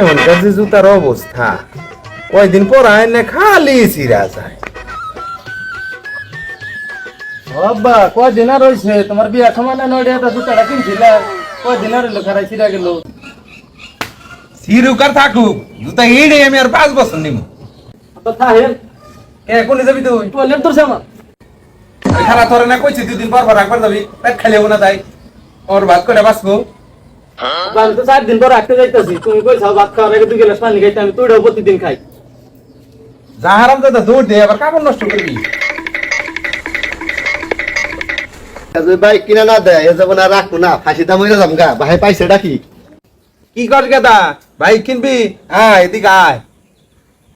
এমনকার যে জুতার অবস্থা। কয়দিন পর আয় না খালি চিরা যায়। বাবা কয়দিন আর রয়েছে তোমার বিয়া সময় না নড়িয়াটা জুতাটা কিনছিলে? কয়দিন আর রইল খারাই ছিড়া গেল। চিরুকার থাকুক জুতা এইডে আমি আর পাঁচ বছর নিব তো থাহেন কে কোনে যাবি তুই? টয়লেট তোর সামা খারাপ ধরে না কইছি দুদিন পর পর একবার যাবি। পেট খালি হব না তাই ওর ভাত করে বাঁচবো। আমি তো চার দিন পর রাখতে যাইতাছি। তুমি কইছাও ভাত খাওয়ার আগে দুই গ্লাস পানি খাইতে আমি তোইটাও প্রতিদিন খাই। যাহারাম দাদা দৌড় দে আবার কাপড় নষ্ট করবি। বাইক কিনা না দেয় এ যাব না রাখব না ফাঁসি দাম হয়ে যাম গা ভাই পাইছে ডাকি কি? কর গেদা ভাই কিনবি? আয় এদিকে আয়।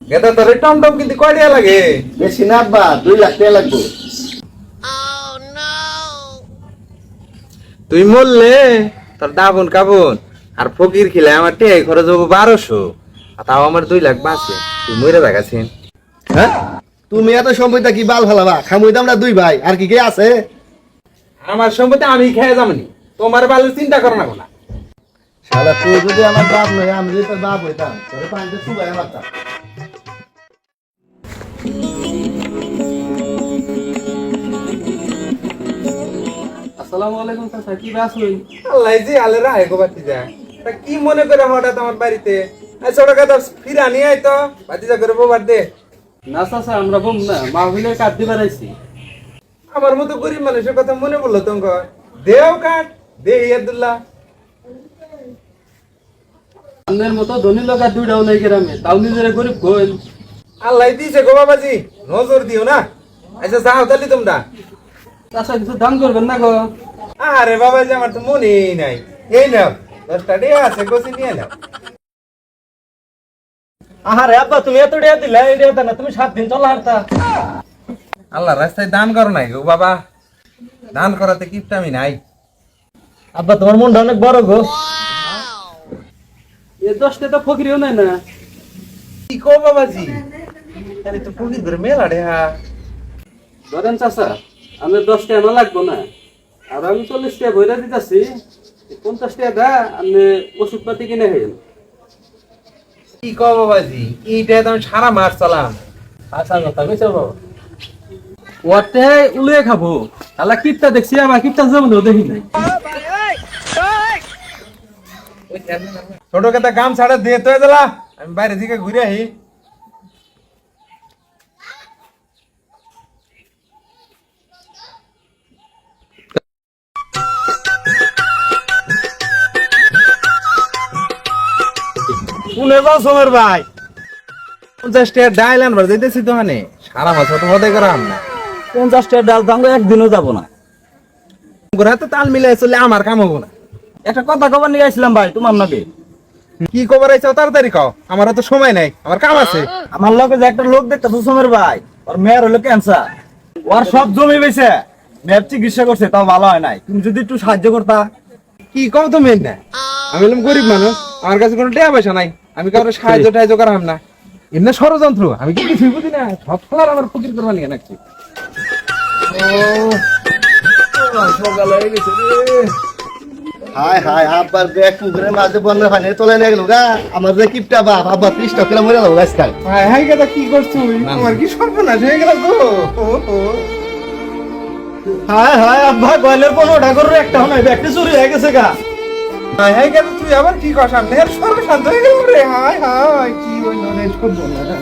গেদা তোর টমটম কিন্তু কয়টা লাগে? বেশি না বা দুই লাখ টাকা লাগবো। তুই মরলে তোর দাবন কাবন আর ফকির খিলে আমার টেক খরচ হব বারোশো আর তাও আমার দুই লাখ বাঁচে। তুই মরে দেখাছেন। হ্যাঁ? তুমি এত সময়টা কি বাল ফালাবা? খামুই দামটা দুই ভাই আর কি কে আছে? আমার সম্পত্তি আমি খেয়ে যাবনি তোমার বালের চিন্তা করো না কোনা শালা তুই যদি আমার বাপ নয় আমি যদি তোর বাপ হইতাম তোর পানিতে সুবাই মারতাম। আসসালামু আলাইকুম চাচা কি আল্লাহ জি আলে রায় গো তা কি মনে করে হঠাৎ আমার বাড়িতে? আই ছোট কথা ফিরা নিয়ে আয় তো করে বোবার দে। না চাচা আমরা বম না মাহফিলের আইছি আমার মতো গরিব মানুষের কথা মনে পড়ল তোমার দেও কাট দে ইয়াদুল্লাহ আপনার মতো ধনী লোক আর দুইটাও নেই গ্রামে তাও নিজের গরিব কইল আল্লাহ দিছে গো বাবাজি নজর দিও না। আচ্ছা যাও তাহলে তোমরা। চাচা কিছু দাম করবেন না গো। আরে বাবাজি আমার তো মনেই নাই। এই নাও দশটা ডে আছে গোছি নিয়ে নাও। আহারে আব্বা তুমি এত টাকা দিলা এই টাকা না তুমি সাত দিন চলা হারতা আল্লাহ রাস্তায় দান করো নাই গো বাবা। দান করাতে কিপটামি নাই। আব্বা তোমার মনটা অনেক বড় গো। এ দশটা তো ফকিরিও নাই না। কি কো বাবাজি? আরে তো পুকি ধরে মেলা রে হা ধরেন চাচা আমি দশ টাকা না লাগবো না। আর আমি চল্লিশ টাকা বইরা দিতেছি পঞ্চাশ টাকা দা আপনি ওষুধ পাতি কিনে খাইন কি কো বাবাজি এইটা তো আমি সারা মাস চালাম। আচ্ছা কথা কইছো বাবা ওতে উলিয়ে খাব। তাহলে কিপটা দেখছি আমার কিপটা যাব না দেখি নাই। ছোট কথা গাম ছাড়া দিয়ে তো দিলা আমি বাইরে থেকে ঘুরে আহি শুনে যাও সোমের ভাই। পঞ্চাশ টাকা ডাইল আনবার যাইতেছি তো হানে সারা মাস তো হতে করাম না পঞ্চাশ টাকা ডাল দাম একদিনও যাব না। ঘুরে তো তাল মিলাই চলে আমার কাম হব না। একটা কথা কবার নিয়ে আসছিলাম ভাই তোমার নাকি? কি খবর আইছো তাড়াতাড়ি কও। আমার তো সময় নাই আমার কাম আছে। আমার লগে যে একটা লোক দেখতেছো সোমের ভাই ওর মেয়ের হলো ক্যান্সার ওর সব জমি বেছে মেয়ের চিকিৎসা করছে তাও ভালো হয় নাই। তুমি যদি একটু সাহায্য করতা। কি কও তুমি না আমি হলাম গরিব মানুষ আমার কাছে কোনো টাকা পয়সা নাই। আমি কারও সাহায্য টাহায্য করাম না। এমনি ষড়যন্ত্র আমি কি কিছুই বুঝি না সব ফলার আমার ফকির করবা নিয়ে নাকি? সকাল হয়ে গেছে রে। আব্বার ব্যাগ পুকুরের মাঝে বন্যা পানি তোলে নিয়ে গেল গা। আমার যে কিপটা বাপ আব্বা ত্রিশ টাকা মরে যাব আজকাল। হাই কি করছ আমার কি সর্বনাশ হয়ে গেল আব্বা করে একটা হয় ব্যাগটা চুরি হয়ে গেছে গা। হাই হাই কথা তুই? আবার কি কর সামনে? সর্বশান্ত হয়ে গেল রে। হাই হাই, কি হইল রে? করব না